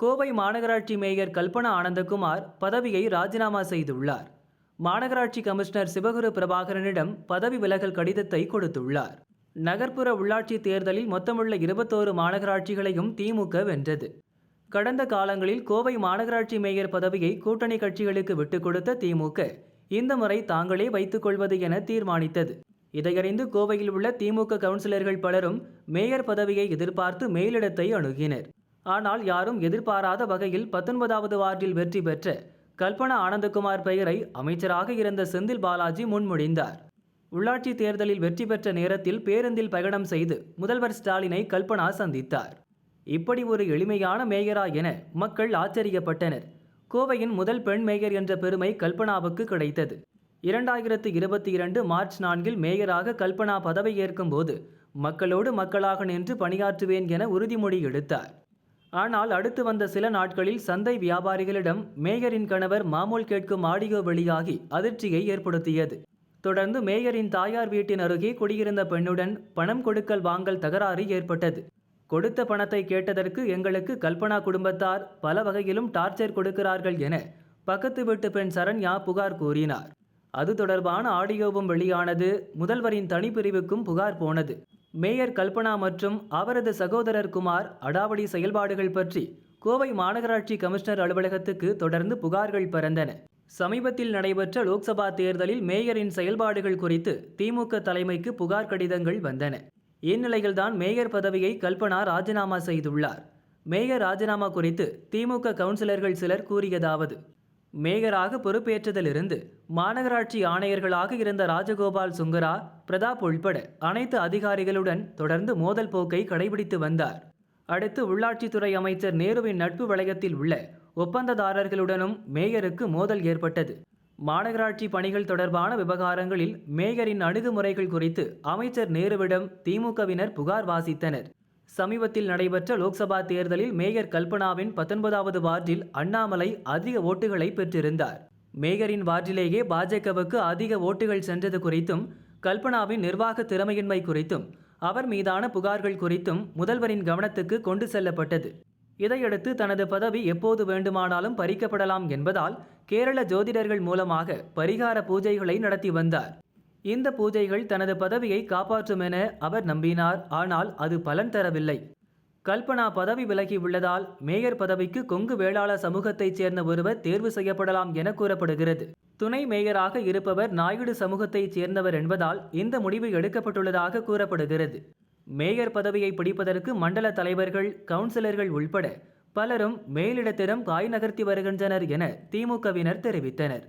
கோவை மாநகராட்சி மேயர் கல்பனா ஆனந்தகுமார் பதவியை ராஜினாமா செய்துள்ளார். மாநகராட்சி கமிஷனர் சிவகுரு பிரபாகரனிடம் பதவி விலகல் கடிதத்தை கொடுத்துள்ளார். நகர்ப்புற உள்ளாட்சி தேர்தலில் மொத்தமுள்ள இருபத்தோரு மாநகராட்சிகளையும் திமுக வென்றது. கடந்த காலங்களில் கோவை மாநகராட்சி மேயர் பதவியை கூட்டணி கட்சிகளுக்கு விட்டுக் கொடுத்த திமுக இந்த முறை தாங்களே வைத்துக் கொள்வது என தீர்மானித்தது. இதையறிந்து கோவையில் உள்ள திமுக கவுன்சிலர்கள் பலரும் மேயர் பதவியை எதிர்பார்த்து மேலிடத்தை அணுகினர். ஆனால் யாரும் எதிர்பாராத வகையில் பத்தொன்பதாவது வார்டில் வெற்றி பெற்ற கல்பனா ஆனந்தகுமார் பெயரை அமைச்சராக இருந்த செந்தில் பாலாஜி முன்மொழிந்தார். உள்ளாட்சி தேர்தலில் வெற்றி பெற்ற நேரத்தில் பேருந்தில் பயணம் செய்து முதல்வர் ஸ்டாலினை கல்பனா சந்தித்தார். இப்படி ஒரு எளிமையான மேயரா என மக்கள் ஆச்சரியப்பட்டனர். கோவையின் முதல் பெண் மேயர் என்ற பெருமை கல்பனாவுக்கு கிடைத்தது. இரண்டாயிரத்து இருபத்தி இரண்டு மார்ச் நான்கில் மேயராக கல்பனா பதவியேற்கும் போது மக்களோடு மக்களாக நின்று பணியாற்றுவேன் என உறுதிமொழி எடுத்தார். ஆனால் அடுத்து வந்த சில நாட்களில் சந்தை வியாபாரிகளிடம் மேயரின் கணவர் மாமூல் கேட்கும் ஆடியோ வெளியாகி அதிர்ச்சியை ஏற்படுத்தியது. தொடர்ந்து மேயரின் தாயார் வீட்டின் அருகே குடியிருந்த பெண்ணுடன் பணம் கொடுக்கல் வாங்கல் தகராறு ஏற்பட்டது. கொடுத்த பணத்தை கேட்டதற்கு எங்களுக்கு கல்பனா குடும்பத்தார் பல வகையிலும் டார்ச்சர் கொடுக்கிறார்கள் என பக்கத்து வீட்டு பெண் சரண்யா புகார் கூறினார். அது தொடர்பான ஆடியோவும் வெளியானது முதல்வரின் தனிப்பிரிவுக்கும் புகார் போனது. மேயர் கல்பனா மற்றும் அவரது சகோதரர் குமார் அடாவடி செயல்பாடுகள் பற்றி கோவை மாநகராட்சி கமிஷனர் அலுவலகத்துக்கு தொடர்ந்து புகார்கள் பறந்தன. சமீபத்தில் நடைபெற்ற லோக்சபா தேர்தலில் மேயரின் செயல்பாடுகள் குறித்து திமுக தலைமைக்கு புகார் கடிதங்கள் வந்தன. இந்நிலையில்தான் மேயர் பதவியை கல்பனா ராஜினாமா செய்துள்ளார். மேயர் ராஜினாமா குறித்து திமுக கவுன்சிலர்கள் சிலர் கூறியதாவது மேயராக பொறுப்பேற்றதிலிருந்து மாநகராட்சி ஆணையர்களாக இருந்த ராஜகோபால் சுங்கரா பிரதாப் உள்பட அனைத்து அதிகாரிகளுடன் தொடர்ந்து மோதல் போக்கை கடைபிடித்து வந்தார். அடுத்து உள்ளாட்சித்துறை அமைச்சர் நேருவின் நட்பு வளையத்தில் உள்ள ஒப்பந்ததாரர்களுடனும் மேயருக்கு மோதல் ஏற்பட்டது. மாநகராட்சி பணிகள் தொடர்பான விவகாரங்களில் மேயரின் அணுகுமுறைகள் குறித்து அமைச்சர் நேருவிடம் திமுகவினர் புகார் வாசித்தனர். சமீபத்தில் நடைபெற்ற லோக்சபா தேர்தலில் மேயர் கல்பனாவின் பத்தொன்பதாவது வார்டில் அண்ணாமலை அதிக ஓட்டுகளை பெற்றிருந்தார். மேயரின் வார்டிலேயே பாஜகவுக்கு அதிக ஓட்டுகள் சென்றது குறித்தும் கல்பனாவின் நிர்வாக திறமையின்மை குறித்தும் அவர் மீதான புகார்கள் குறித்தும் முதல்வரின் கவனத்துக்கு கொண்டு செல்லப்பட்டது. இதையடுத்து தனது பதவி எப்போது வேண்டுமானாலும் பறிக்கப்படலாம் என்பதால் கேரள ஜோதிடர்கள் மூலமாக பரிகார பூஜைகளை நடத்தி வந்தார். இந்த பூஜைகள் தனது பதவியை காப்பாற்றும் என அவர் நம்பினார். ஆனால் அது பலன் தரவில்லை. கல்பனா பதவி விலகி உள்ளதால் மேயர் பதவிக்கு கொங்கு வேளாள சமூகத்தைச் சேர்ந்த ஒருவர் தேர்வு செய்யப்படலாம் என கூறப்படுகிறது. துணை மேயராக இருப்பவர் நாயுடு சமூகத்தைச் சேர்ந்தவர் என்பதால் இந்த முடிவு எடுக்கப்பட்டுள்ளதாக கூறப்படுகிறது. மேயர் பதவியை பிடிப்பதற்கு மண்டல தலைவர்கள் கவுன்சிலர்கள் உள்பட பலரும் மேலிடத்திடம் காய் நகர்த்தி வருகின்றனர் என திமுகவினர் தெரிவித்தனர்.